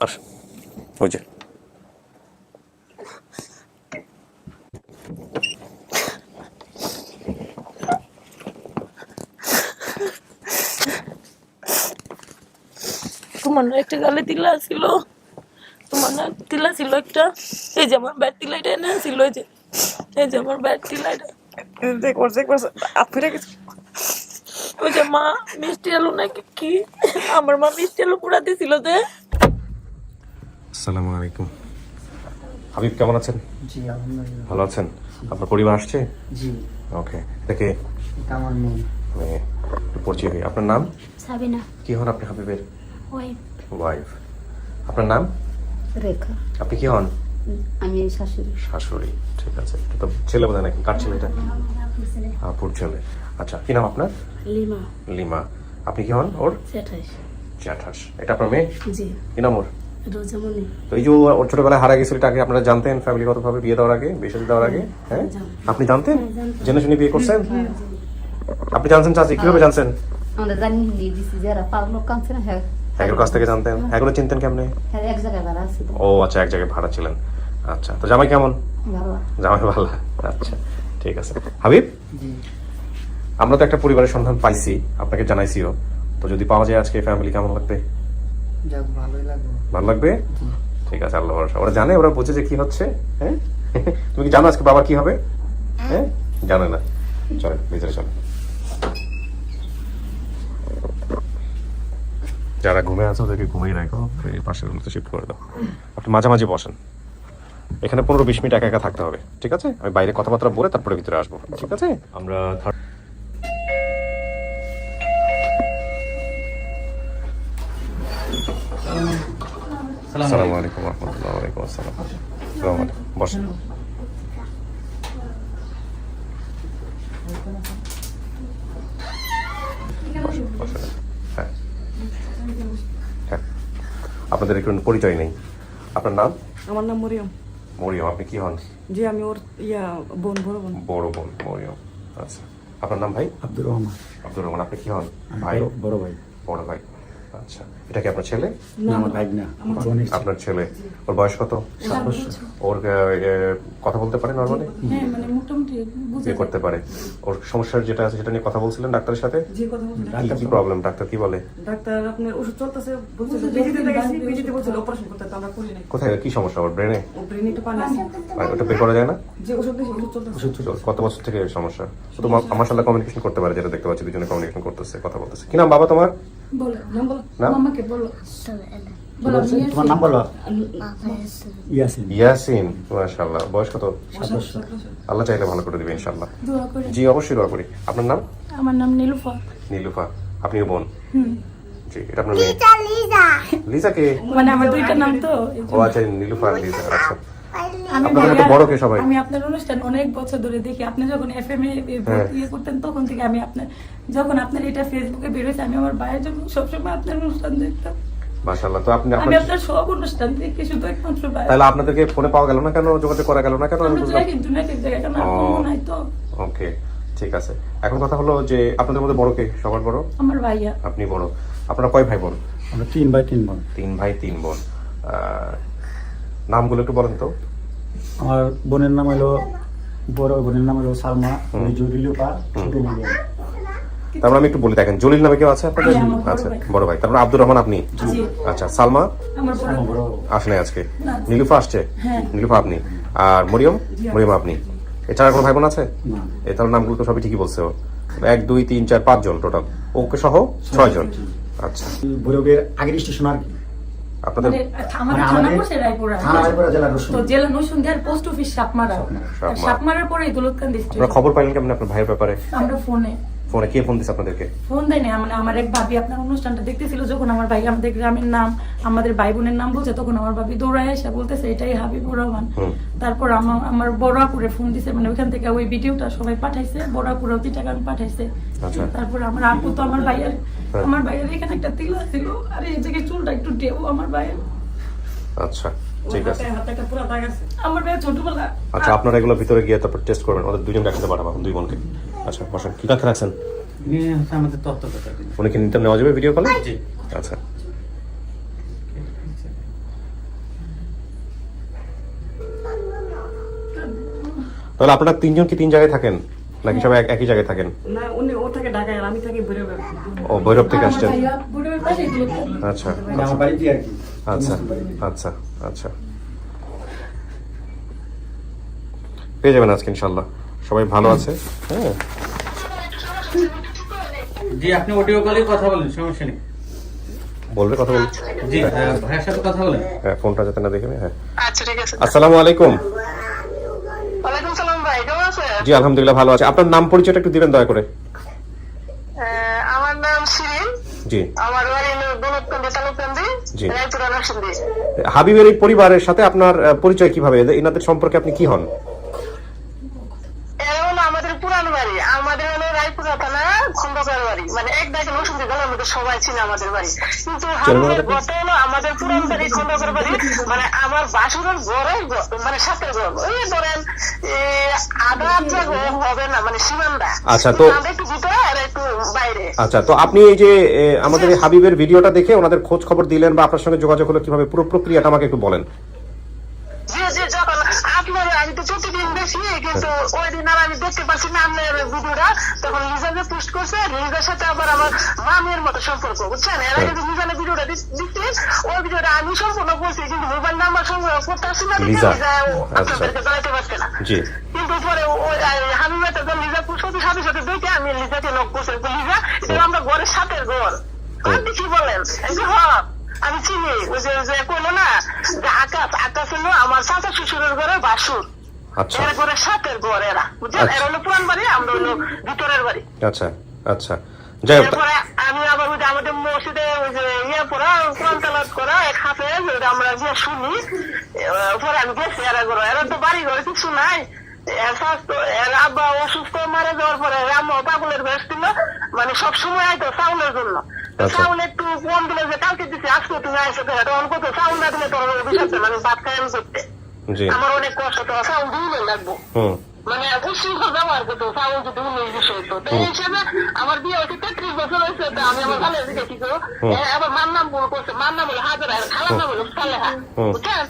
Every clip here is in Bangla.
আর ওই যে। তোমার একটা গালে তিলা ছিল। তোমার না তিলা ছিল একটা। এই যে আমার ব্যাট তিলাইটা এনে ছিল এই যে। এই যে আমার ব্যাট তিলাইটা করছে করছে আপনি গেছে ওই যে মা মিষ্টি আলু নাকি কি? আমার মা মিষ্টি আলু পুরা দিছিল যে। আসসালামু আলাইকুম। হাবিব কেমন আছেন? জি আলহামদুলিল্লাহ। ভালো আছেন? আপনার পরিবার আসছে? জি। ওকে দেখে এটা আমার মেয়ে। একটু পরিচয় হই আপনার নাম? সাবিনা। কি হন আপনি হাবিবের? ওই ওয়াইফ। আপনার নাম? রেখা। আপনি কি হন? আমি শাশুড়ি। শাশুড়ি ঠিক আছে। এটা তো ছেলে বোধহয় নাকি? কার ছেলে এটা? আপুর ছেলে। আচ্ছা কি নাম আপনার? লিমা। লিমা। আপনি কি হন ওর? সেটাইশ জ্যাঠাস। এটা আপনার মেয়ে? জি। কি নাম ওর? রোজামণি তো এই যে ও- ওর ছোটবেলায় হারা গেছিল এটা আগে আপনারা জানতেন ফ্যামিলিগত ভাবে বিয়ে দেওয়ার আগে বিয়ে দেওয়ার আগে হ্যাঁ? আপনি জানতেন? জেনে শুনে বিয়ে করছেন? আপনি জানছেন চাচি কীভাবে জানছেন? আমরা জানি হিন্দি দিছি যারা পাগলো কাঁদছে না হ্যাঁ। এগুলোর কাছ থেকে জানতেন? এগুলো চিনতেন কেমনে? হ্যাঁ এক জায়গায় ভাড়া আছে। ও আচ্ছা এক জায়গায় ভাড়া ছিলেন। আচ্ছা তো জামাই কেমন? ভালো। জামাই ভালো আচ্ছা ঠিক আছে। হাবিব? জি। আমরা তো একটা পরিবারের সন্ধান পাইছি আপনাকে জানাইছিও। তো যদি পাওয়া যায় আজকে ফ্যামিলি কেমন লাগবে? যাক ভালোই লাগবে ভালো লাগবে? ঠিক আছে আল্লাহ ভরসা। ওরা জানে ওরা বুঝে যে কি হচ্ছে হ্যাঁ? তুমি কি জানো আজকে বাবা কি হবে? হ্যাঁ? জানে না। চলো ভিতরে চলো যারা ঘুমে আছে ওদেরকে ঘুমিয়ে রাখো। এই পাশের রুমতে শিফট করে দাও। আপনি মাঝামাঝি বসেন। এখানে পনেরো বিশ মিনিট একা একা থাকতে হবে ঠিক আছে? আমি বাইরে কথাবার্তা বলে তারপরে ভিতরে আসব ঠিক আছে? আমরা আসসালামু আলাইকুম। রহমতুল্লাহ ওয়ালাইকুম আসসালাম আসসালামু আলাইকুম। বসেন। বসেন, বসেন। হ্যাঁ। হ্যাঁ। আপনাদের একটু পরিচয় নেই। আপনার নাম? আমার নাম মরিয়ম। মরিয়ম আপনি কি হন? জি আমি ওর ইয়া বোন বড় বোন। বড় বোন মরিয়ম। আচ্ছা। আপনার নাম ভাই? আব্দুর রহমান। আব্দুর রহমান আপনি কি হন? ভাই? বড় ভাই। বড় ভাই। আচ্ছা এটা কি আপনার ছেলে? না আমার ভাই না। আপনার ছেলে। ওর বয়স কত? ওর কথা বলতে পারে নর্মালি হ্যাঁ মানে মোটামুটি বুঝে করতে পারে। ওর সমস্যার যেটা আছে সেটা নিয়ে কথা বলছিলেন ডাক্তারের সাথে? যে কথা বলছে কি কি প্রবলেম ডাক্তার কি বলে? ডাক্তার আপনার ওষুধ চলতেছে বলছে পিজিতে গেছি পিজিতে বলছিল অপারেশন করতে তো আমরা করি নাই। কোথায়? কি সমস্যা ওর ব্রেনে ও ব্রেনে একটু পানি আছে। ওটা বের করা যায় না? যে ওষুধ দিয়েছে ওষুধ চলতেছে। ওষুধ তো কত বছর থেকে এই সমস্যা? শুধু মা- আমার সাথে কমিউনিকেশন করতে পারে যেটা দেখতে পাচ্ছি দুজনে কমিউনিকেশন করতেছে কথা বলতেছে। কি নাম বাবা তোমার? বলো নাম বলো। নাম? মামাকে বলো। সাবিনা বলো বলছে, নিয়ে তোমার নাম বলো? ইয়াসিন ইয়াসিন। ইয়াসিন মাশাআল্লাহ। বয়স কত? আল্লাহ চাইলে ভালো করে দিবে ইনশাআল্লাহ। জি অবশ্যই দোয়া করি। আপনার নাম? আমার নাম নীলুফা। নীলুফা। আপনিও বোন? জি এটা আপনার মেয়ে? লিজা কে? মানে আমার দুইটা নাম তো ও আচ্ছা নীলুফা লিজা আচ্ছা। আমি আপনাদের বড় কে সবাই? আমি আপনার অনুষ্ঠান অনেক বছর ধরে দেখি। আপনি যখন এফ এম এ হ্যাঁ। ইয়ে করতেন তখন থেকে আমি আপনার যখন আপনার এটা ফেসবুকে বেরোয়েছে আমি আমার ভাইয়ের জন্য সবসময় আপনার অনুষ্ঠান দেখতাম। মাশাআল্লাহ তো আপনি আমি আপনার সব অনুষ্ঠান দেখি শুধু একমাত্র ভাই তাহলে আপনাদেরকে ফোনে পাওয়া গেল না কেন? যোগাযোগ করা গেল না কেন? আমি বুঝলাম কিন্তু না জায়গায় কারণ কোনো নাই তো। ওকে ঠিক আছে। এখন কথা হলো যে আপনাদের মধ্যে বড় কে? সবার বড়? আমার ভাইয়া। আপনি বড়। আপনারা কয় ভাই বোন? আমরা তিন ভাই তিন বোন। তিন ভাই তিন বোন। নামগুলো একটু বলেন তো। আমার বোনের নাম হলো বড় বোনের নাম হলো সালমা ওই জরুলিপা ছোট বোন তারপর আমি একটু বলি দেখেন জলিল নামে কেউ আছে আপনাদের? হ্যাঁ, আচ্ছা। বড় ভাই। তারপর আব্দুর রহমান আপনি? আচ্ছা সালমা? আসেন আজকে। নীলুফা আসছে? হ্যাঁ। নীলুফা আপনি? আর মরিয়ম? মরিয়ম আপনি? এছাড়া কোনো ভাই বোন আছে? না। এ তাহলে নামগুলো তো সবই ঠিকই বলছে ও। এক দুই তিন চার পাঁচ জন টোটাল ওকে সহ ছয় জন। আচ্ছা। বৈরবের আগের স্টেশন আর আপনাদের? মানে আমাদের মানে পোস্ট অফিস সাপমারা। সাপমারা। সাপমারার পরে দৌলতকান্দি খবর পাইলেন কেমন আপনার ভাইয়ের ব্যাপারে? আমরা ফোনে। ফোনে কে ফোন দিচ্ছে আপনাদেরকে? ফোন দেয় না মানে আমার এক ভাবি আপনার অনুষ্ঠানটা দেখতেছিল যখন আমার ভাই আমাদের গ্রামের নাম আমাদের ভাই বোনের নাম বলছে তখন আমার ভাবি দৌড়ায় এসে বলতেছে এটাই হাবিবুর রহমান। তারপর আমার আমার বড়াপুরে ফোন দিছে মানে ওইখান থেকে ওই ভিডিওটা সবাই পাঠাইছে টাকা পাঠাইছে। আচ্ছা। তারপর আমার আপু তো আমার ভাইয়ের হ্যাঁ। আমার ভাইয়ের এখানে একটা তিলা ছিল আর এই জায়গায় চুলটা একটু ডেও আমার ভাইয়ের। আচ্ছা ঠিক আছে। আমার ছোটবেলা। আচ্ছা আপনারা এগুলো ভিতরে গিয়ে তারপর টেস্ট করবেন ওদের দুজন একসাথে পাঠাবো দুই বোনকে। আচ্ছা বসেন কি কাকে রাখছেন? উনি কি নিতাম নেওয়া যাবে ভিডিও কলে আচ্ছা। তাহলে আপনারা তিনজন কি তিন জায়গায় থাকেন? নাকি সবাই একই জায়গায় থাকেন? না উনি ও থাকে ঢাকায় আমি থাকি ভৈরব। ও ভৈরব থেকে আসছেন। আচ্ছা। আচ্ছা আচ্ছা আচ্ছা। পেয়ে যাবেন আজকে ইনশাল্লাহ। সবাই ভালো আছে? হ্যাঁ। জি আপনি অডিও কলে কথা বলেন সমস্যা নেই। বলবে কথা বল জি ভাইয়ের সাথে কথা বলেন। হ্যাঁ ফোনটা যাতে না দেখে হ্যাঁ। আচ্ছা ঠিক আছে। আসসালামু আলাইকুম। ওয়ালাইকুম সালাম ভাই কেমন আছেন? জি আলহামদুলিল্লাহ ভালো আছে। আপনার নাম পরিচয়টা একটু দিবেন দয়া করে। আমার নাম শিরিন। জি। আমার বাড়ি দৌলতকান্দি তালুকান্দি রায়পুরা নরসিংদী। হাবিবের এই পরিবারের সাথে আপনার পরিচয় কীভাবে? এনাদের সম্পর্কে আপনি কি হন এরা হলো আমাদের পুরান বাড়ি আমাদের হলো রায়পুরা থানা খন্দকার বাড়ি মানে এক ডাকে নরসিংদী গেলার মধ্যে সবাই চিনে আমাদের বাড়ি। কিন্তু গত হলো আমাদের পুরান বাড়ি খন্দকার বাড়ি মানে আমার বাসুরের ঘর, মানে সাথের ঘর। ওই ধরেন আধা আধা হবে না মানে সীমান্দা আচ্ছা, তো- একটু ভিতরে আর একটু বাইরে। আচ্ছা তো আপনি এই যে আমাদের হাবিবের ভিডিওটা দেখে ওনাদের খোঁজ খবর দিলেন বা আপনার সঙ্গে যোগাযোগ হলো কীভাবে পুরো প্রক্রিয়াটা আমাকে একটু বলেন। আমি তো প্রতিদিন দেখি কিন্তু ওই দিন আর আমি দেখতে পাচ্ছি না আপনার ভিডিওটা। তখন লিজাকে পোস্ট করছে লিজার সাথে আবার আমার মামির মতো সম্পর্ক বুঝছেন? এর যে লিজানের ভিডিওটা দিচ্ছি ওই ভিডিওটা আমি সম্পূর্ণ করছি কিন্তু মোবাইল নাম্বার সংগ্রহ করতে আসছি না লিজা, লিজা আচ্ছা। আপনাদেরকে জানাতে পারছে না। কিন্তু পরে ওই হাবিবা তো লিজা করতে সাথে সাথে দেখে আমি লিজাকে নক করছি। লিজা এটা আমরা ঘরের সাথের ঘর। আপনি কি বলেন? হ্যাঁ আমি চিনি ওই যে কইলো না আকাশ আকাশ হলো আমার চাচা শ্বশুরের ঘরে বাসুর। আচ্ছা। এর ঘরে ঘর এরা বুঝছেন? আচ্ছা। এরা হলো পুরান বাড়ি আমরা হলো ভিতরের বাড়ি। আচ্ছা আচ্ছা। যাই হোক আমি আবার ওই আমাদের মসজিদে ওই যে ইয়ে পড়া কোরআন তালাত করা এক হাফেজ আমরা যে শুনি পরে আমি গেছি এরা ঘরে। এরা তো বাড়ি ঘরে কিছু নাই। আব্বা অসুস্থ মারা যাওয়ার পরে রাম পাগলের বেশ দিল। মানে সবসময় আইতো চাউলের জন্য। তো আচ্ছা। একটু কম দিলে যে কালকে দিচ্ছি আজকে তুমি আইসো তো তখন কত চাউল না দিলে তোর বিষয় মানে ভাত খাই আমি করতে। জি। আমার অনেক কষ্ট তো দিলে লাগবো। মানে উশৃঙ্খল ব্যবহার করতো চাউল যদি উনিশ বিষয় তো তো এই হিসেবে আমার বিয়ে হয়েছে তেত্রিশ বছর হয়েছে তো আমি আমার ভালো দিকে কি করো আবার মার নাম ভুল করছে মার নাম হলো হাজার আর খালার নাম হলো সালেহা। বুঝছেন?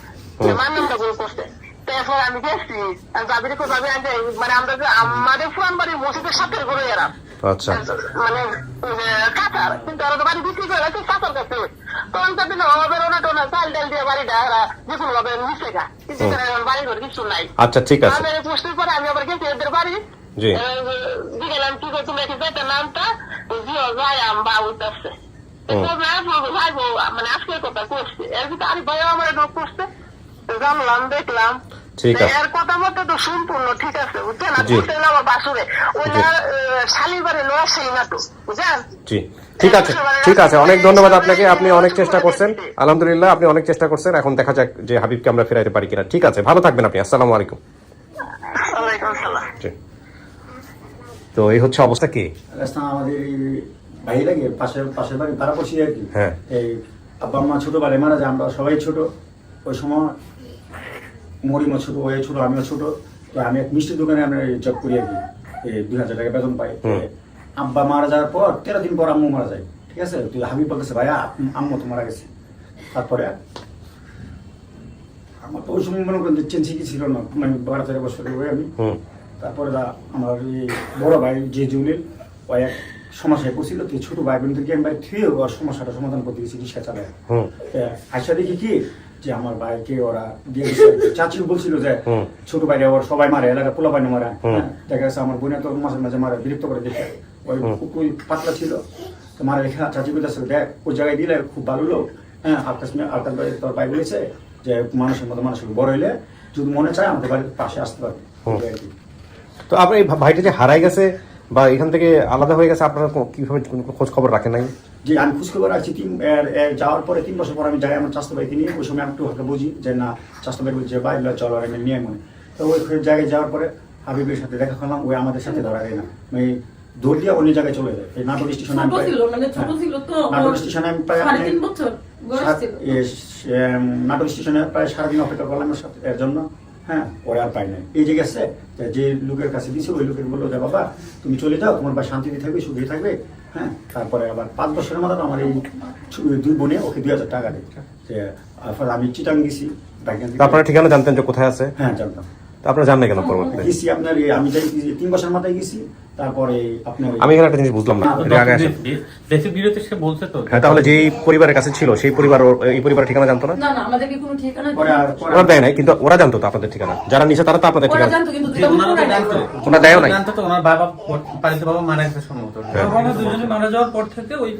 মার নামটা ভুল করছে। তারপর আমি গেছি আর যাবি আনতে মানে আমরা যে আমাদের পুরান বাড়ির মসজিদের সাথে ঘুরে এরা। আচ্ছা। মানে কাঁচার কিন্তু ওরা বাড়ি বিক্রি করে রাখছে কাঁচার কাছে তখন তো দিন হবে ওনা টোনা চাল ডাল দিয়ে বাড়িটা এরা যেকোনো ভাবে মিশে গা। বাড়ি ঘর কিছু নাই। আচ্ছা ঠিক আছে। আমি পোস্টের পরে আমি আবার গেছি এদের বাড়ি। জি। দিলাম কি করে তুমি একটু নামটা জিও যায় আম বা উঠতেছে মানে আজকের কথা করছে এর ভিতরে আরে ভাই আমার নক করছে। জানলাম দেখলাম। ঠিক আছে। এর কথা মতো তো সম্পূর্ণ ঠিক আছে বুঝছেন? আর জি। করতে আমার বাসুরে। ওইটা শালির বাড়ি লোয়া সেই না তো বুঝছেন? জি। ঠিক আছে ঠিক আছে। অনেক ধন্যবাদ আপনাকে। আপনি অনেক চেষ্টা করছেন। আলহামদুলিল্লাহ আপনি অনেক চেষ্টা করছেন। এখন দেখা যাক যে হাবিবকে আমরা ফেরাইতে পারি কিনা। ঠিক আছে ভালো থাকবেন আপনি। আসসালামু আলাইকুম। ওয়ালাইকুম সালাম জি। তো এই হচ্ছে অবস্থা কি? আমাদের ভাই লাগে পাশের পাশের বাড়ি পাড়াপড়শি আর কি। হ্যাঁ। এই আব্বা মা ছোট বাড়ি মারা যায় আমরা সবাই ছোট। ওই সময় মরিমা ছোট ওই ছোট আমিও ছোট তো আমি এক মিষ্টির দোকানে আমরা জব করি আর কি দুই হাজার টাকা বেতন পাই। আব্বা মারা যাওয়ার পর তেরো দিন পর আম্মু মারা যায় ঠিক আছে? তুই হাবিব বলতেছে ভাইয়া আম্মু তো মারা গেছে। তারপরে আমার তো ওই সময় মনে করেন চেন কি ছিল না মানে বারো তেরো বছর হয়ে আমি। তারপরে আমার বড় ভাই যে জুলিল ও এক সমস্যায় পড়ছিল তো ছোট ভাই বোনদেরকে আমি বাড়ি থুয়ে ওর সমস্যাটা সমাধান করতে গেছি রিক্সা চালায়। আশা দেখি কি যে আমার ভাইকে ওরা দিয়ে চাচিও বলছিল যে ছোট ভাইরা ওর সবাই মারে এলাকা পোলা পানি মারে। হ্যাঁ, দেখা গেছে আমার বোনে তো মাঝে মাঝে মারে বিরক্ত করে দেখে ওই ওই পাতলা ছিল তো মারা রেখা চাচি বলতেছে দেখ ওই জায়গায় দিলে খুব ভালো লোক। হ্যাঁ আকাশ আকাশ ভাই তোর ভাই বলেছে যে মানুষের মতো মানুষের বড় হইলে যদি মনে চায় আমাদের বাড়ির পাশে আসতে পারবে। তো আপনার এই ভা- ভাইটা যে হারাই গেছে বা এখান থেকে আলাদা হয়ে গেছে আপনারা কীভাবে কোনো খোঁজ খবর রাখেন নাই? যে আমি খোঁজখবর রাখছি তিন যাওয়ার পরে তিন বছর পর আমি যাই আমার চাষতো ভাইকে নিয়ে। ওই সময় আমি একটু হালকা বুঝি যে না চাষতো ভাই বলছে ভাই ল, চলো আর আমি নিয়ে মনে তো ওই জায়গায় যাওয়ার পরে হাবিবের সাথে দেখা করলাম ওই আমাদের সাথে ধরা যায় না। আমি দৌড় দিয়ে অন্য জায়গায় চলে যায়। এই নাটক স্টেশনে আমি মানে হ্যাঁ। ছিল তো, নাটক স্টেশনে আমি প্রায় এম, নাটক স্টেশনে প্রায় সারাদিন অপেক্ষা করলাম এর জন্য। হ্যাঁ ওরা আর পাই নাই। এই যে গেছে যে লোকের কাছে দিছে ওই লোকের বলল যে বাবা তুমি চলে যাও তোমার বা শান্তিতে থাকবে সুখে থাকবে হ্যাঁ? তারপরে আবার পাঁচ বছরের মাথায় আমার এই দুই বোনে ওকে দুই হাজার টাকা দেয় যে আমি চিটাং গেছি আপনার ঠিকানা জানতেন যে কোথায় আছে? হ্যাঁ জানতাম। আপনার আপনারা জান না কেন পরবর্তীতে? গেছি আপনার আমি যাই তিন বছর মাথায় গেছি তারপরে আমি এখানে একটা জিনিস বুঝলাম না। আগে আসেন। বেসিক ভিডিওতে সে বলছে তো। হ্যাঁ তাহলে যেই পরিবারের কাছে ছিল সেই পরিবার এই পরিবারের ঠিকানা জানতো না? না না আমাদেরকে কোনো ঠিকানা পরে আর পরে ওরা দেয় নাই কিন্তু ওরা জানতো তো আপনাদের ঠিকানা। যারা নিচে তারা তো আপনাদের ঠিকানা। জানতো কিন্তু ওনারা দেয়ও নাই। জানতো তো ওনার বাবা পালিত বাবা মারা গেছে সম্ভবত। বাবা দুজনে মারা যাওয়ার পর থেকে ওই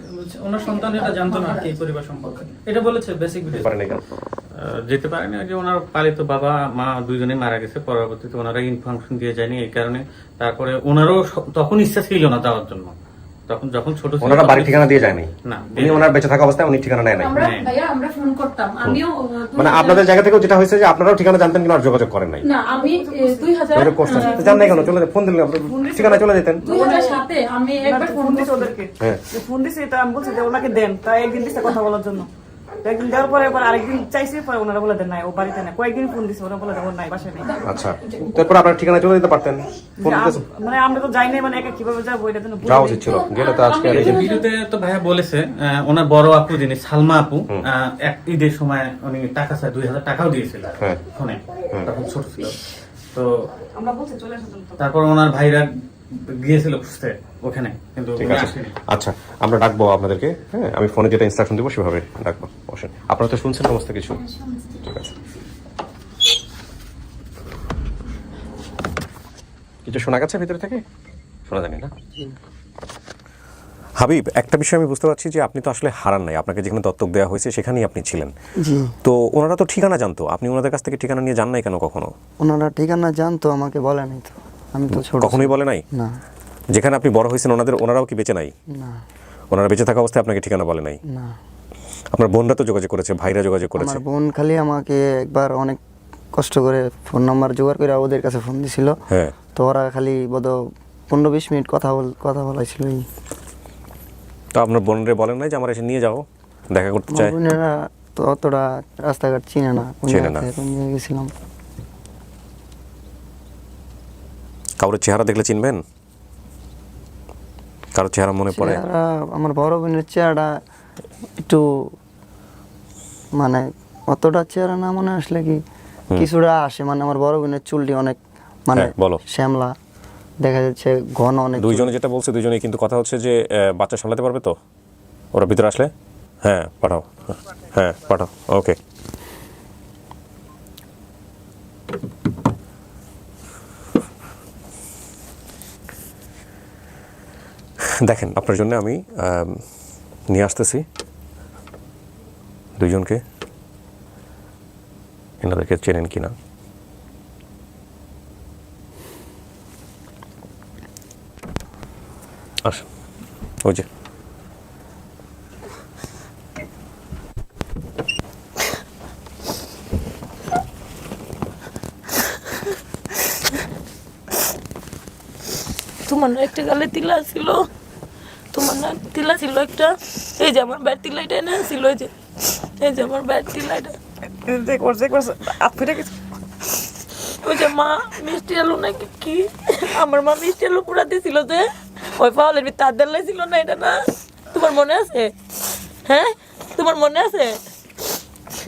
ওনার সন্তান এটা জানতো না আর কি এই পরিবার সম্পর্কে। এটা বলেছে বেসিক আহ, যেতে পারেনি। যে ওনার পালিত বাবা মা দুজনে মারা গেছে। পরবর্তীতে ওনারা ইনফরমেশন দিয়ে যায়নি এই কারণে। তারপরে ওনারও তখন ইচ্ছা ছিল না যাওয়ার জন্য। তখন যখন ছোট ছিল ওনারা বাড়ির ঠিকানা দিয়ে যায়নি? না, উনি ওনার বেঁচে থাকা অবস্থায় উনি ঠিকানা নেয় নাই? আমরা হ্যাঁ। ভাইয়া আমরা ফোন করতাম। আমিও মানে আপনাদের জায়গা থেকেও যেটা হয়েছে যে আপনারাও ঠিকানা জানতেন কিন্তু আর যোগাযোগ করেন নাই? না আমি দুই হাজার যোগাযোগ জান নাই কেন? চলে ফোন দিলেন ঠিকানা চলে যেতেন। দুই হাজার সাতে আমি একবার ফোন দিছে ওদেরকে। হ্যাঁ। ফোন দিছে এটা আমি বলছি যে ওনাকে দেন। তাই একদিন দিছে কথা বলার জন্য। একদিন দেওয়ার পরে এবার আরেকদিন চাইছি পরে ওনারা বলে দেন নাই ও বাড়িতে নাই। কয়েকদিন ফোন দিছে ওরা বলে দেন ওর নাই বাসায় নেই। আচ্ছা তারপর আপনার ঠিকানা চলে যেতে পারতেন? ফোন যে দিতেছে? আম- মানে আমরা তো যাই নাই মানে একা কীভাবে যাব? এটা যাওয়া উচিত ছিল। গেলে তো আজকে আর এই ভিডিওতে তো ভাইয়া বলেছে আহ, ওনার বড় আপু যিনি সালমা আপু আহ, এক ঈদের সময় উনি টাকা চায় দুই হাজার টাকাও দিয়েছিল হ্যাঁ। ফোনে তখন ছোট ছিল। তো আমরা বলছি চলে তো। তারপর ওনার ভাইরা গিয়েছিল খুঁজতে ওখানে কিন্তু ঠিক আছে। আচ্ছা আমরা ডাকবো আপনাদেরকে হ্যাঁ? আমি ফোনে যেটা ইনস্ট্রাকশন দিব সেভাবে ডাকবো বসেন। আপনারা তো শুনছেন সমস্ত কিছু। ঠিক আছে। কিছু শোনা গেছে ভিতরে থেকে? শোনা জানি না? হাবিব একটা বিষয় আমি বুঝতে পারছি যে আপনি তো আসলে হারান নাই। আপনাকে যেখানে দত্তক দেওয়া হয়েছে সেখানেই আপনি ছিলেন। তো ওনারা তো ঠিকানা জানতো। আপনি ওনাদের কাছ থেকে ঠিকানা নিয়ে যান নাই কেন কখনো? ওনারা ঠিকানা জানতো আমাকে বলে নাই তো। আমি তো ছোট কখনোই বলে নাই? না। যেখানে আপনি বড় হয়েছেন ওনাদের ওনারাও কি বেঁচে নাই? না। ওনারা বেঁচে থাকা অবস্থায় আপনাকে ঠিকানা বলে নাই? না। আপনার বোনরা তো যোগাযোগ করেছে ভাইরা যোগাযোগ করেছে। আমার বোন খালি আমাকে একবার অনেক কষ্ট করে ফোন নাম্বার জোগাড় করে ওদের কাছে ফোন দিছিল। হ্যাঁ। তো ওরা খালি বোধ পনেরো বিশ মিনিট কথা বল কথা বলাইছিল তো আপনার বোনরে বলেন নাই যে আমার এসে নিয়ে যাও দেখা করতে চাই বোনেরা তো অতটা রাস্তাঘাট চিনে না। চেনে না। গেছিলাম। কারোর চেহারা দেখলে চিনবেন? কারোর চেহারা মনে পড়ে? চেহারা আমার বড় বোনের চেহারাটা একটু মানে অতটা চেহারা না মনে আসলে কি? কিছুটা আসে মানে আমার বড় বোনের চুলটি অনেক মানে হ্যাঁ, বলো। শ্যামলা। দেখা যাচ্ছে ঘন অনেক দুইজনে যেটা বলছে দুইজনে কিন্তু কথা হচ্ছে যে বাচ্চা সামলাতে পারবে তো? ওরা ভিতরে আসলে? হ্যাঁ পাঠাও। হ্যাঁ পাঠাও। ওকে। দেখেন, আপনার জন্য আমি নিয়ে আসতেছি দুইজনকে এনাদেরকে চেনেন কিনা। আসেন। ওই যে। তোমার না একটা গালে তিলা ছিল। না ছিল একটা এই যে আমার ব্যাট তিলাইটা না ছিল এই যে এই যে আমার ব্যাট তিলাইটা যে করছে ফিরে গেছে। ওই যে মা মিষ্টি আলু নাকি কি? আমার মা মিষ্টি আলু পুরা দিছিল যে ওই পাওয়ালের ভিতরে তার দেলাই ছিল না এটা না? তোমার মনে আছে? হ্যাঁ? তোমার মনে আছে?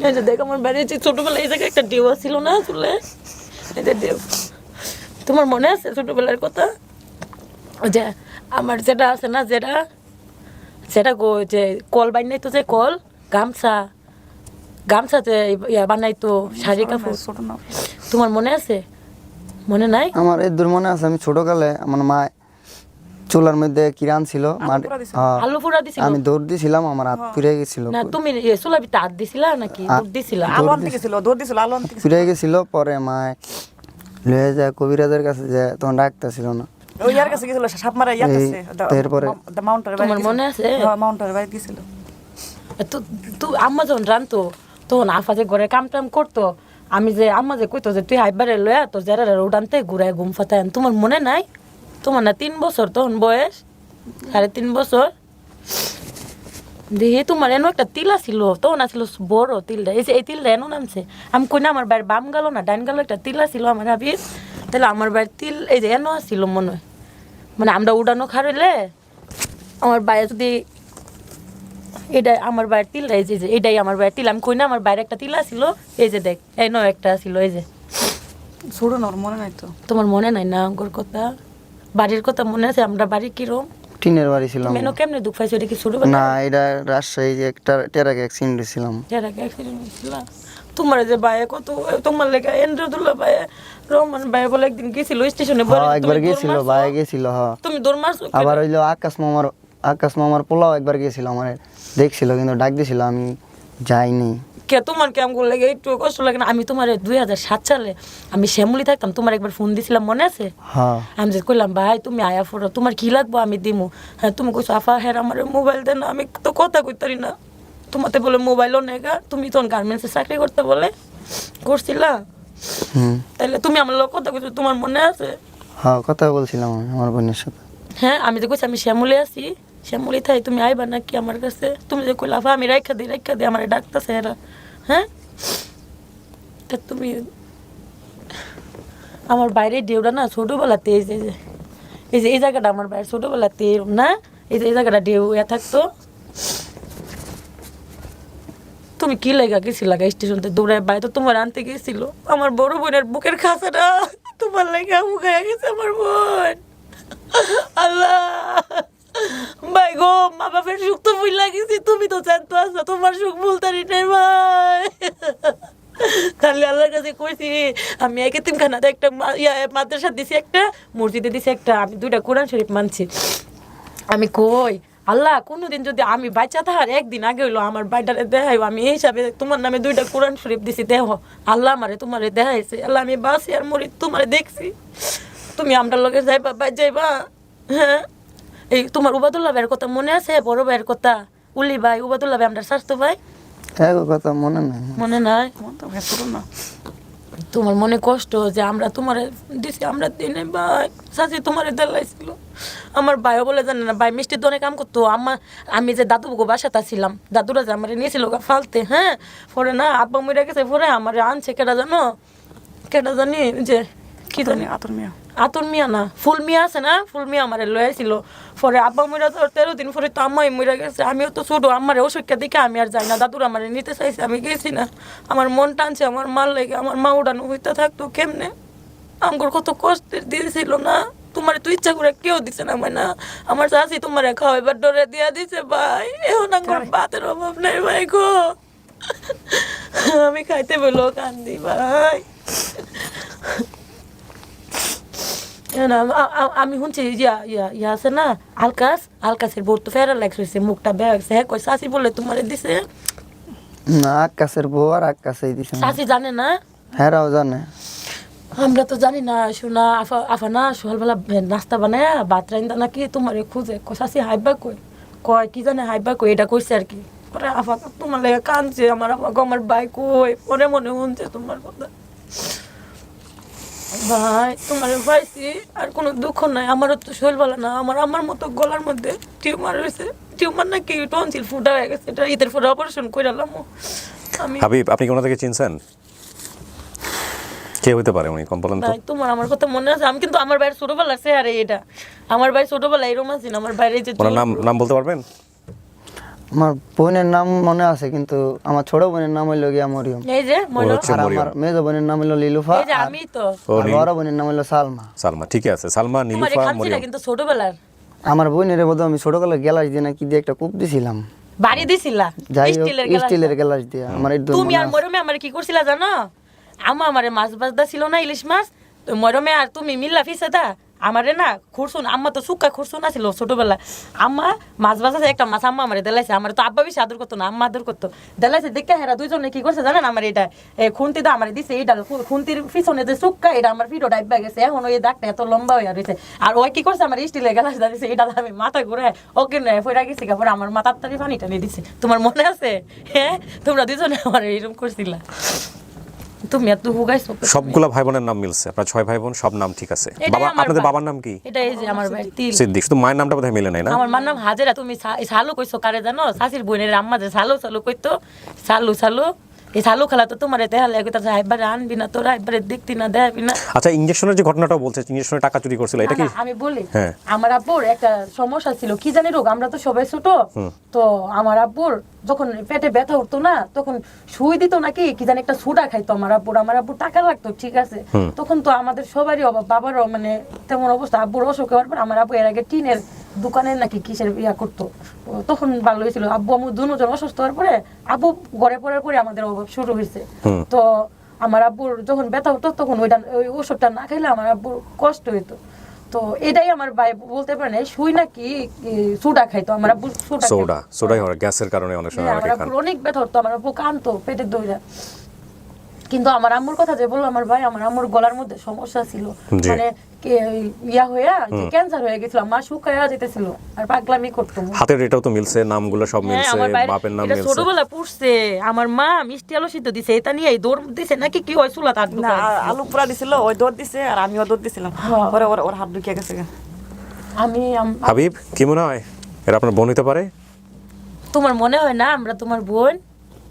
এই যে দেখ আমার বাড়ি যে ছোটবেলায় এই জায়গায় একটা ডেউ ছিল না চুলে এই যে ডেউ তোমার মনে আছে ছোটবেলার কথা? ওই যে আমার যেটা আছে না যেটা সেটা গো যে কল বানাইতো যে কল গামছা গামছা যে ইয়া বানাইতো শাড়ি কাপড়। তোমার মনে আছে? মনে নাই? আমার এই দূর মনে আছে আমি ছোটকালে আমার মা চুলার মধ্যে কিরান ছিল মাটি- পোড়া দিছিল। হ্যাঁ, আলু দিছিল? আমি দৌড় দিছিলাম আমার হাত ফিরে গেছিল। না তুমি চুলা সোলাবি হাত দিছিলা নাকি? দুধ দিছিলা? আলো আনতে গেছিল দৌড় দিছিল আলো আনতে ফিরে গেছিল পরে মায় লয়ে যায় কবিরাজের কাছে যে তখন ডাকতেছিল না। ওই ইয়ার কাছে গেছিল সাপ মারা ইয়ার কাছে। মাউন্টার তোমার মনে আছে? মাউন্টার বাড়ি গেছিল। তো তো আম্মা যখন রানতো তখন আফা যে ঘরে কাম টাম করতো আমি যে আম্মা যে কইতো যে তুই হাইবারে লয়া তোর যারা উড়ানতে ঘুরায় ঘুম ফাতায় তোমার মনে নাই? তোমার না তিন বছর তখন বয়স? সাড়ে তিন বছর? দেখি তোমার এনো একটা তিলা ছিল তখন আসলে বড় তিলটা। এই যে এই তিলটা এনো নামছে। আমি কই না আমার বাড়ির বাম গেল না ডাইন গেল একটা তিলা ছিল আমার হাবির তাহলে আমার বাড়ির তিল এই যে এনো আসছিল মনে হয়। মানে আমরা উড়ানো খারইলে আমার বাইরে যদি এটা আমার বাইরের তিল এই যে এটাই আমার বাইরের তিল। আমি কই না আমার বাইরে একটা তিলা ছিল এই যে দেখ এই নয় একটা ছিল এই যে। ছোট নর মনে নাই তো? তোমার মনে নাই না অঙ্কর কথা? বাড়ির কথা মনে আছে? আমরা বাড়ি কিরম? টিনের বাড়ি ছিলাম। মেনো কেমনে দুঃখ পাইছো? এটা কি ছোট না এটা রাজশাহী যে একটা টেরাক অ্যাক্সিডেন্ট হয়েছিলাম যারা অ্যাক্সিডেন্ট হয়েছিল তোমার যে ভাইয়া কত তোমার লেখা এন্দ্রদুল্লাহ ভাইয়া রহমান ভাইয়া বলে একদিন গেছিল স্টেশনে হ্যাঁ একবার গেছিল ভাই গেছিল হ্যাঁ। তুমি দৌড় মারছো আবার হইল আকাশ মামার আকাশ মামার পোলাও একবার গেছিল আমার দেখছিল কিন্তু ডাক দিছিল আমি যাইনি। কে তোমার কেমন করলে একটু কষ্ট লাগে না? আমি তোমার দুই হাজার সাত সালে আমি শ্যামলি থাকতাম তোমার একবার ফোন দিছিলাম মনে আছে? হ্যাঁ। আমি যে কইলাম ভাই তুমি আয়া ফোটো তোমার কি লাগবো? আমি দিমু। হ্যাঁ তুমি কইছো আফা হ্যাঁ আমার মোবাইল দেন আমি তো কথা কইতারি না। তোমাতে বলে মোবাইলও নেগা তুমি তখন গার্মেন্টসে চাকরি করতে বলে করছিলা? তাহলে তুমি আমার লোক কথা কইছো তোমার মনে আছে? হ্যাঁ কথা বলছিলাম আমি আমার বোনের সাথে। হ্যাঁ আমি তো কইছি আমি শ্যামলি আছি। শ্যামলি থাই তুমি আইবা নাকি আমার কাছে? তুমি যে কইলা আমি রাখা দিই রাখা দিই আমার ডাকতেছে এরা। হ্যাঁ? তা তুমি আমার বাইরে ডেউটা না ছোটবেলাতে এই যে এই যে- এই জায়গাটা আমার বাইরে ছোটবেলাতে না? এই যে এই জায়গাটা ডেউ ইয়া থাকতো। তুমি কি লেগা গেছিল লাগা স্টেশনতে দৌড়ায় বাইরে তো তোমার আনতে গেছিল। আমার বড় বোনের বুকের খাঁচাটা তোমার লেগা মুখায় গেছে আমার বোন। আল্লাহ! ভাই গো, মা বাপের সুখ তো ভুল লাগিয়েছি তুমি তো জানতো আছো, তোমার সুখ ভুলতারি নাই ভাই। তাহলে আল্লাহর কাছে কইছি, আমি একে তিনখানাতে একটা মাদ্রাসা দিছি একটা, মসজিদে দিছি একটা, আমি দুইটা কোরআন শরীফ মানছি। আমি কই আল্লাহ কোনোদিন যদি আমি বাচ্চা তাহার একদিন আগে হইল আমার বাইটারে দেখাই আমি এই হিসাবে তোমার নামে দুইটা কোরআন শরীফ দিছি দেহ আল্লাহ আমারে তোমারে দেখাইছে। আল্লাহ আমি বাসি আর মরি তোমারে দেখছি। তুমি আমরা লগে যাইবা বাই যাইবা। হ্যাঁ? এই তোমার উবাদুল্লাহ ভাইয়ের কথা মনে আছে? বড় ভাইয়ের কথা? উলি ভাই উবাদুল্লাহ ভাই আমরা স্বাস্থ্য ভাই? কথা মনে নাই। মনে নাই? না তোমার মনে কষ্ট যে আমরা তোমার দিছি আমরা দিনে ভাই সাথে তোমার দেলাইছিল আমার ভাইও বলে জানে না ভাই মিষ্টির দোকানে কাম করতো। আমার আমি যে দাদু গো বাসাটা ছিলাম দাদুরা যে আমার নিয়েছিল গা ফালতে হ্যাঁ? পরে না আব্বা মরে গেছে পরে আমার আনছে কেটা জানো? কেটা জানি যে কি জানি? আতর মিয়া। আতর মিয়া না ফুল মিয়া আছে না? ফুল মিয়া আমারে লয়েছিল পরে আব্বা মইরা তো তেরো দিন পরে তো আম্মাই মইরা গেছে। আমিও তো ছোট আমার অসুখটা দেখে আমি আর যাই না। দাদুর আমার নিতে চাইছে আমি গেছি না। আমার মন টানছে আমার মার লেগে আমার মা উড়ানো হইতে থাকতো কেমনে? আমার কত কষ্টের দিয়েছিল না? তোমার তো ইচ্ছা করে কেউ দিছে না মানে আমার চাষি তোমার খাওয়াইবার ডরে দিয়া দিছে ভাই। এখন আমার ভাতের অভাব নাই ভাই গো। আমি খাইতে বলো কান্দি ভাই। না, আ- আ- আমি শুনছি ইয়া ইয়া ইয়া আছে না আলকাস? আলকাসের বোর্ড তো ফেরা লাগছে মুখটা বেয়া হয়েছে। হ্যাঁ কই শাশি বলে তোমার দিছে? না আকাশের বউ আর আকাশেই দিছে না। শাশি জানে না? হ্যাঁরাও জানে। আমরা তো জানি না, শোনা, আফা না সকালবেলা নাস্তা বানায় ভাত রাইন্দা নাকি তোমার খুঁজে। শাশি হাইবা কই? কয়, কি জানে হাইবা কই? এটা কইছে আর কি। পরে আফা তোমার লেগে কাঁদছে, আমার আফা আমার ভাই কই? পরে মনে শুনছে তোমার কথা। ভাই, তোমার পাইছি আর কোনো দুঃখ নাই। আমারও তো শরীর ভালো না, আমার আমার মতো গলার মধ্যে টিউমার হয়েছে টিউমার নাকি টনসিল ফুটা হয়ে গেছে, এটা ঈদের পরে অপারেশন কইরালাম আমি আপনি কি ওনাদেরকে চিনছেন? কে হইতে পারে উনি কম বলেন তো। তোমার আমার কথা মনে আছে আমি কিন্তু আমার ছোটবেলা আছে আরে এটা আমার ভাই ছোটবেলা এরকম আছে আমার বাইরে যে ওনার নাম নাম বলতে পারবেন? আমার বোনের নাম মনে আছে কিন্তু আমার ছোট বোনের নাম হইল গিয়া মরিয়ম। এই যে আর আমার মেজ বোনের নাম হইল লিলুফা এই যে আমি তো। আর বড় বোনের নাম হইল সালমা। সালমা ঠিক আছে সালমা মরিয়ম। কিন্তু ছোটবেলার। আমার বোনের বোধ আমি ছোটবেলা গ্যালাস দিয়ে না কি দিয়ে একটা কূপ দিছিলাম। বাড়ি দিছিলা? যাই হোক স্টিলের গ্লাস দিয়ে। আমার তুমি আর মরমে আমার কি করছিলা জানো? আমা আমারে মাছ বাজদা ছিল না, ইলিশ মাছ। তো মরমে আর তুমি মিল্লা ফিসে দা। আমারে না খুরসুন, আম্মা তো সুক্কা খুরসুন আছিল ছোটবেলা আম্মা মাছ বাজাছে, একটা মাছ আম্মা আমারে দেলাইছে। আমার তো আব্বা বেশি আদর করতো না, আম্মা আদর করতো। দেলাইছে, দেখে হেরা দুইজনে কি করছে জানেন আমার এটা? খুন্তি দা আমারে দিছে এইটা খুন্তির পিছনে যে সুক্কা এটা আমার ফিরো ডাইবা গেছে। এখন ওই দাগটা এত লম্বা হয়ে রয়েছে আর ওই কি করছে আমার, স্টিলের গ্লাস দিছে এটা আমি মাথা ঘুরে ওকে নয় ফেরা গেছি কাপড় আমার মাথার তারি পানি টানি দিছে। তোমার মনে আছে? হ্যাঁ? তোমরা দুজনে আমার এরকম করছিলা। তুমি এত হুগাইছো সবগুলা ভাই বোনের নাম মিলছে। আপনার ছয় ভাই বোন সব নাম ঠিক আছে। বাবা আপনাদের বাবার নাম কি? এটা এই যে আমার ভাই তিল। সিদ্দিক। শুধু মায়ের নামটা বোধহয় মিলে নাই না? আমার মার নাম হাজেরা। তুমি সালু কইছো কারে জানো? শাশির বোনের আম্মা যে সালু সালু কইতো সালু সালু এই খেলা তো তোমার একবারে আনবি না তোরা দেখতি না দেখাবি না। আচ্ছা ইঞ্জেকশনের যে ঘটনাটা বলছে টাকা চুরি করছিল এটা কি? আমি বলি হ্যাঁ। আমার আব্বুর একটা সমস্যা ছিল কি জানি রোগ আমরা তো সবাই ছোট তো আমার আব্বুর যখন পেটে ব্যথা উঠতো না তখন সুই দিত নাকি কি জানি একটা সুডা খাইতো আমার আব্বুর আমার আব্বুর টাকা লাগতো ঠিক আছে। তখন তো আমাদের সবারই অভাব বাবারও মানে তেমন অবস্থা আব্বুর অসুখ হওয়ার পর আমার আব্বু এর আগে টিনের দোকানের নাকি কিসের ইয়া করতো? তখন ভালো হয়েছিল। আব্বু আম্মু দুজন অসুস্থ হওয়ার পরে আব্বু ঘরে পড়ার পরে আমাদের অভাব শুরু হয়েছে। তো আমার আব্বুর যখন ব্যথা হতো তখন ওইটা ওই ওষুধটা না খাইলে আমার আব্বুর কষ্ট হইতো। তো এটাই আমার ভাই বলতে পারে না সুই নাকি সুডা খাইতো। আমার আব্বু সুডা। সোডা সোডাই হয় গ্যাসের কারণে অনেক সময় হ্যাঁ, আমার আব্বুর অনেক ব্যথা হতো আমার আব্বু কানতো পেটের দইরা। কিন্তু আমার আম্মুর কথা যে বলল আমার ভাই আমার আম্মুর গলার মধ্যে সমস্যা ছিল। মানে কে- ইয়া হইয়া ক্যান্সার হয়ে গেছিল মা শুকায়া যেতেছিল আর পাগলামি করতো হাতের এটাও তো মিলছে নামগুলো সব হ্যাঁ, মিলছে বাপের নাম মিলছে। ছোটবেলা পড়ছে আমার মা মিষ্টি আলু সিদ্ধ দিছে এটা নিয়ে দৌড় দিছে নাকি কি হয় চুলা তার না আলু পুরা দিছিল ওই দৌড় দিছে আর আমিও দৌড় দিছিলাম। হ্যাঁ। পরে ওর ওর হাত ঢুকিয়ে গেছে আমি আম- হাবিব কি মনে হয়? এরা আপনার বোন হতে পারে? তোমার মনে হয় না আমরা তোমার বোন?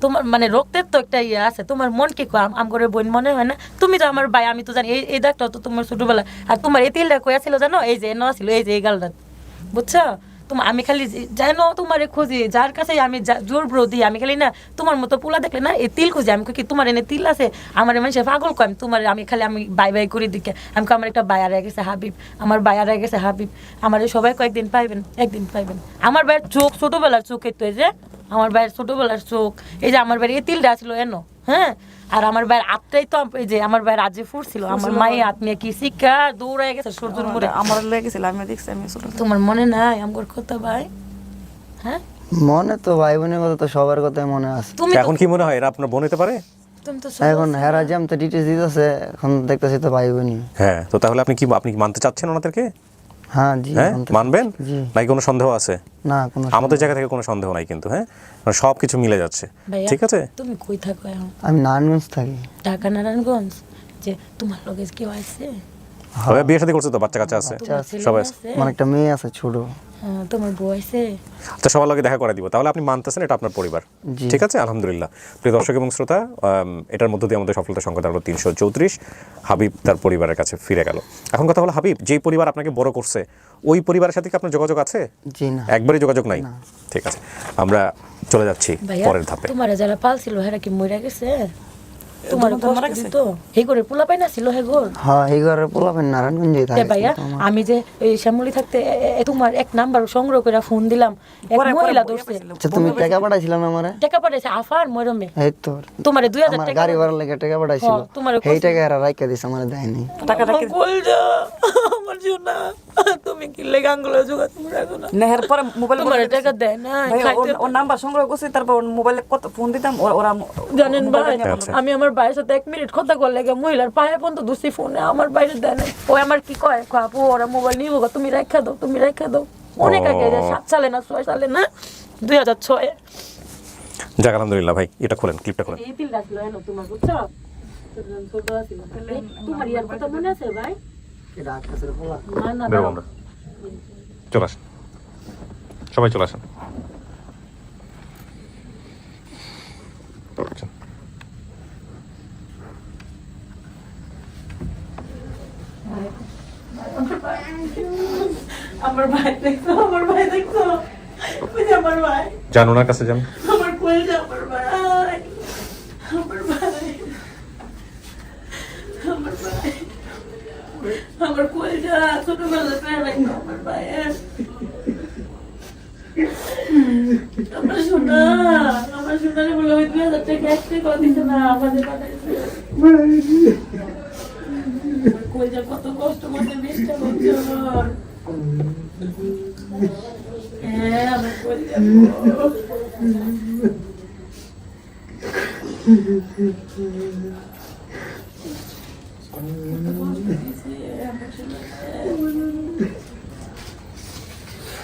তোমার মানে রক্তের তো একটা ইয়ে আছে, তোমার মন কি আম করে বোন মনে হয় না? তুমি তো আমার ভাই, আমি তো জানি, এই এই ডাক্তার তো তোমার ছোটবেলা আর তোমার এই তিলটা কয়া ছিল জানো? এই যে এনো ছিল, এই যে, এই গালটা। বুঝছ? তোমার আমি খালি যে- জানো তোমার খুঁজি, যার কাছে আমি জোর ব্রো দিই, আমি খালি না তোমার মতো পোলা দেখলে না এই তিল খুঁজি। আমি কি, তোমার এনে তিল আছে? আমার মানুষের পাগল কয়? তোমার আমি খালি আমি বাই বাই করি দিকে। আমি আমার একটা বায়ার গেছে হাবিব। আমার বায়ার গেছে হাবিব। আমার সবাই কয়েকদিন পাইবেন, একদিন পাইবেন। আমার ভাইয়ের চোখ ছোটবেলার চোখ এই তো এই যে, আমার ভাইয়ের ছোটবেলার চোখ। এই যে আমার ভাইয়ের এই তিলটা ছিল এনো হ্যাঁ? আর আমার ভাইয়ের আত্মাই তো এই যে আমার ভাইয়ের আজে ফুটছিল আমার মায়ের আত্মীয় কি শিক্ষা দৌড়ায় গেছে সূর্যের উপরে আমার লেগে গেছিল আমি দেখছি আমি ছোট তোমার মনে নাই আমার কথা ভাই? হ্যাঁ? মনে তো ভাই বোনের কথা তো সবার কথাই মনে আছে। এখন কি মনে হয় এরা আপনার বোন হতে পারে? এখন হেরা জ্যাম তো ডিটেলস দিতেছে এখন দেখতেছি তো ভাই বোনই হ্যাঁ তো তাহলে আপনি কি আপনি কি মানতে চাচ্ছেন ওনাদেরকে? হ্যাঁ জি হ্যাঁ? মানবেন? নাকি কোনো সন্দেহ আছে? না কোনো আমাদের জায়গা থেকে কোনো সন্দেহ নাই কিন্তু হ্যাঁ? সব কিছু মিলে যাচ্ছে। ঠিক আছে? তুমি কই থাকো এখন? আমি নারায়ণগঞ্জ থাকি। ঢাকা নারায়ণগঞ্জ? যে তোমার লগে কেউ আছে? তবে বিয়ে শাদী করছে তো? বাচ্চা কাচ্চা আছে? সবাই আছে। আমার একটা মেয়ে আছে ছোট। হ্যাঁ, তোমার বউ আছে? আচ্ছা সবার লগে দেখা করে দিব। তাহলে আপনি মানতেছেন এটা আপনার পরিবার। ঠিক আছে? আলহামদুলিল্লাহ। প্রিয় দর্শক এবং শ্রোতা এটার মধ্য দিয়ে আমাদের সফলতা সংখ্যা দাঁড়াল তিনশো চৌত্রিশ। হাবিব তার পরিবারের কাছে ফিরে গেল। এখন কথা হলো হাবিব যেই পরিবার আপনাকে বড় করছে ওই পরিবারের সাথে কি আপনার যোগাযোগ আছে? জি না। একবারই যোগাযোগ নাই? ঠিক আছে। আমরা চলে যাচ্ছি পরের ধাপে। তোমার যারা পালছিল হেরা কি মরে গেছে? আমি যে শ্যামলি থাকতে এ- এ- তোমার এক নাম্বার সংগ্রহ করে ফোন দিলাম। এক পরে- পরে মহিলা ধরছে। আচ্ছা তুমি টাকা পাঠাইছিলাম আমারে? টাকা পাঠাইছে আফার মরমে। এই তো তোমার দুই টাকা গাড়ি ভাড়া লেগে টাকা পাঠাইছিল। হ্যাঁ, এই টাকা এরা রাইখা দিছে আমার দেয়নি। টাকা টাকা কলজা আমার জন্য তুমি কি লেগে আঙ্গুলে তুমি রাখো না। নেহের পরে মোবাইল তোমার টাকা দেয় না ওর- নাম্বার সংগ্রহ করছি তারপর মোবাইলে কত ফোন দিতাম ওরা- জানেন ভাই। আমি আমার ভাইয়ের সাথে এক মিনিট কথা কল লাগে মহিলার পায়ে পর্যন্ত দুসি ফোনে আমার বাইরে দেয় না ও আমার কি কয়? আপু ওরা মোবাইল নিব গো, তুমি রেখা দাও তুমি রেখা দাও। অনেক আগে যে সাত সালে না ছয় সালে না দুই হাজার ছয় যাক আলহামদুলিল্লাহ ভাই এটা খোলেন ক্লিপটা খোলেন। এই তিল রাখল এনো তোমার বুঝছ? ছোট আছিল এই, তোমার ইয়ার কথা মনে আছে ভাই? না না আমরা। চলে আসেন। সবাই চলে আসেন। আমার ভাই দেখছ আমার ভাই দেখছ ওই যে আমার ভাই। যান ওনার কাছে যান আমার কইলে আমার ভাই? আমার ভাই। আমার ভাই। আমার কইলে ছোটবেলা প্যার রাখতো আমার ভাই আমার সোনা আমার সোনারে বলে ওই দুই হাজার টাকা টাকা দিছে না আমাদের পাঠাইছে। কইলে কত কষ্ট করতে মিষ্টা করছে আমার। হ্যাঁ আমার কইলে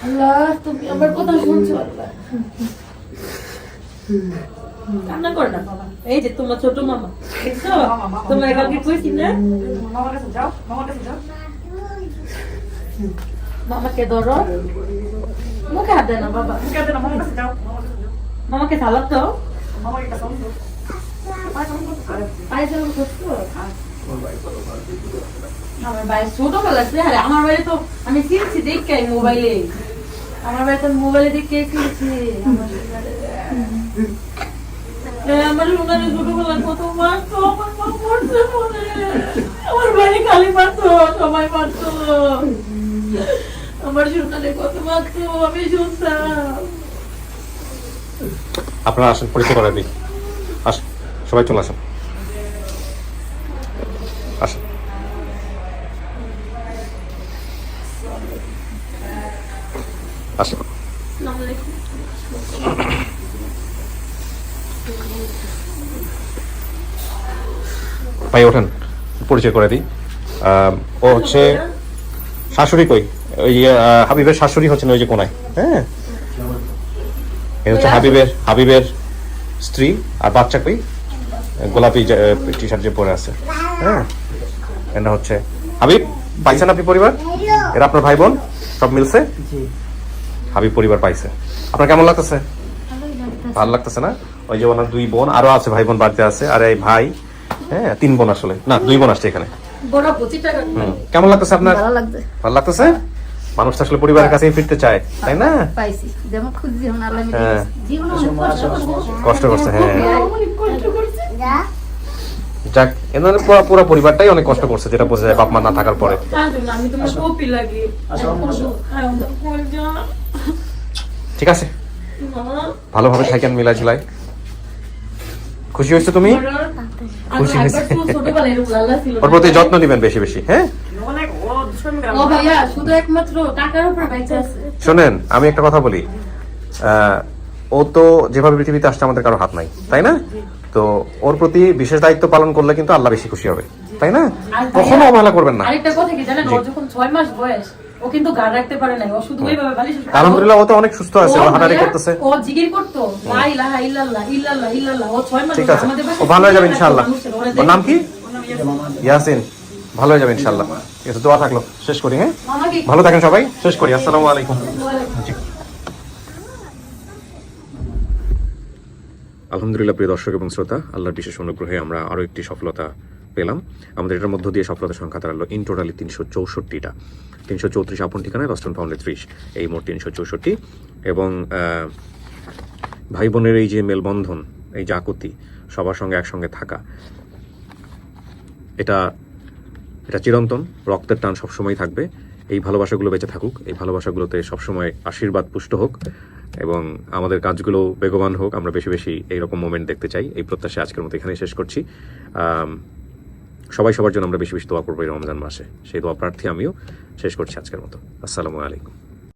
আল্লাহ, তুমি আমার কথা শুনছো, আল্লাহ। কান্না কর না। বাবা এই যে তোমার ছোট মামা। দেখছ? তোমার কালকে কইছি না? মামার কাছে যাও মামার কাছে যাও। মামাকে ধরো। মুখে হাত দেয় না বাবা। ঠিক আছে না মামার কাছে যাও মামাকে সালাদ দাও। মামার কাছে যাও আমার ভাই ছোটবেলা চেহারা আমার বাড়ি তো আমি চিনছি দেখে মোবাইলে। আমার বাড়ি তো মোবাইলে দেখে চিনছি। আমার মারতো সবাই মারতো আমার কত মারতো আমি আপনারা আসেন, পরিচয় করে দিই। আসেন, সবাই চলে আসেন। আসেন। আসেন। ভাই ওঠেন পরিচয় করে দিই। ও হচ্ছে শাশুড়ি কই? ওই হাবিবের শাশুড়ি হচ্ছেন ওই যে কোনায় হ্যাঁ? এ হচ্ছে হাবিবের হাবিবের স্ত্রী আর বাচ্চা কই? গোলাপি টি শার্ট যে পরে আছে হ্যাঁ? এটা হচ্ছে হাবিব পাইছেন আপনি পরিবার? এরা আপনার ভাই বোন সব মিলছে? হাবিব পরিবার পাইছে। আপনার কেমন লাগতেছে? ভালো লাগতেছে না? ওই যে ওনার দুই বোন আরও আছে ভাই বোন বাড়িতে আছে আর এই ভাই হ্যাঁ তিন বোন আসলে। না দুই বোন আসছে এখানে। কেমন লাগতেছে আপনার? ভালো লাগতেছে? মানুষ আসলে পরিবারের কাছেই ফিরতে চায় তাই না? হ্যাঁ। কষ্ট করছে হ্যাঁ। করছে। যাক এনাদের পুরো পুরো পরিবারটাই অনেক কষ্ট করছে যেটা বোঝা যায় বাপ মা না থাকার পরে। ঠিক আছে। ভালোভাবে থাকেন মিলা ঝুলাই খুশি হয়েছো তুমি? খুশি হয়েছে। ওর প্রতি যত্ন নিবেন বেশি বেশি হ্যাঁ? অনেক ও দুষ্কর্মী করে ও ভাইয়া শুধু একমাত্র টাকার উপর বেঁচে আছে। শোনেন আমি একটা কথা বলি। ও তো যেভাবে পৃথিবীতে আসছে আমাদের কারও হাত নাই তাই না? তো ওর প্রতি বিশেষ দায়িত্ব পালন করলে কিন্তু আল্লাহ বেশি খুশি হবে তাই না? কখনো অবহেলা করবেন না। আরেকটা কথা কি জানেন? ও যখন ছয় মাস বয়স ও কিন্তু গাড় রাখতে পারে নাই। ও শুধু ওইভাবে বালিশ আলহামদুলিল্লাহ ও তো অনেক সুস্থ আছে ও হাঁটাহাঁটি করতেছে। ও জিগির করতো। লা ইলাহা ইল্লাল্লাহ ইল্লাল্লাহ ইল্লাল্লাহ। ও মাস আমাদের ও ভালো হয়ে যাবে ইনশাআল্লাহ। ওর নাম কি? ইয়াসিন। ভালো হয়ে যাবে ইনশাআল্লাহ। ঠিক আছে দোয়া থাকল। শেষ করি হ্যাঁ? ভালো থাকেন সবাই। শেষ করি আসসালামু আলাইকুম। আলহামদুলিল্লাহ প্রিয় দর্শক এবং শ্রোতা আল্লাহর বিশেষ অনুগ্রহে আমরা আরও একটি সফলতা পেলাম। আমাদের এটার মধ্য দিয়ে সফলতার সংখ্যা দাঁড়াল ইন টোটালি তিনশো চৌষট্টিটা। তিনশো চৌত্রিশ আপন ঠিকানায় রস্টন পাউন্ডে ত্রিশ। এই মোট তিনশো চৌষট্টি। এবং ভাই বোনের এই যে মেলবন্ধন, এই জাকতি সবার সঙ্গে একসঙ্গে থাকা, এটা এটা চিরন্তন। রক্তের টান সবসময় থাকবে। এই ভালোবাসাগুলো বেঁচে থাকুক। এই ভালোবাসাগুলোতে সবসময় আশীর্বাদ পুষ্ট হোক। এবং আমাদের কাজগুলো বেগবান হোক। আমরা বেশি বেশি এইরকম মোমেন্ট দেখতে চাই। এই প্রত্যাশা আজকের মতো এখানে শেষ করছি। সবাই সবার জন্য আমরা বেশি বেশি দোয়া করব এই রমজান মাসে। সেই দোয়া প্রার্থী আমিও শেষ করছি আজকের মতো। আসসালামু আলাইকুম।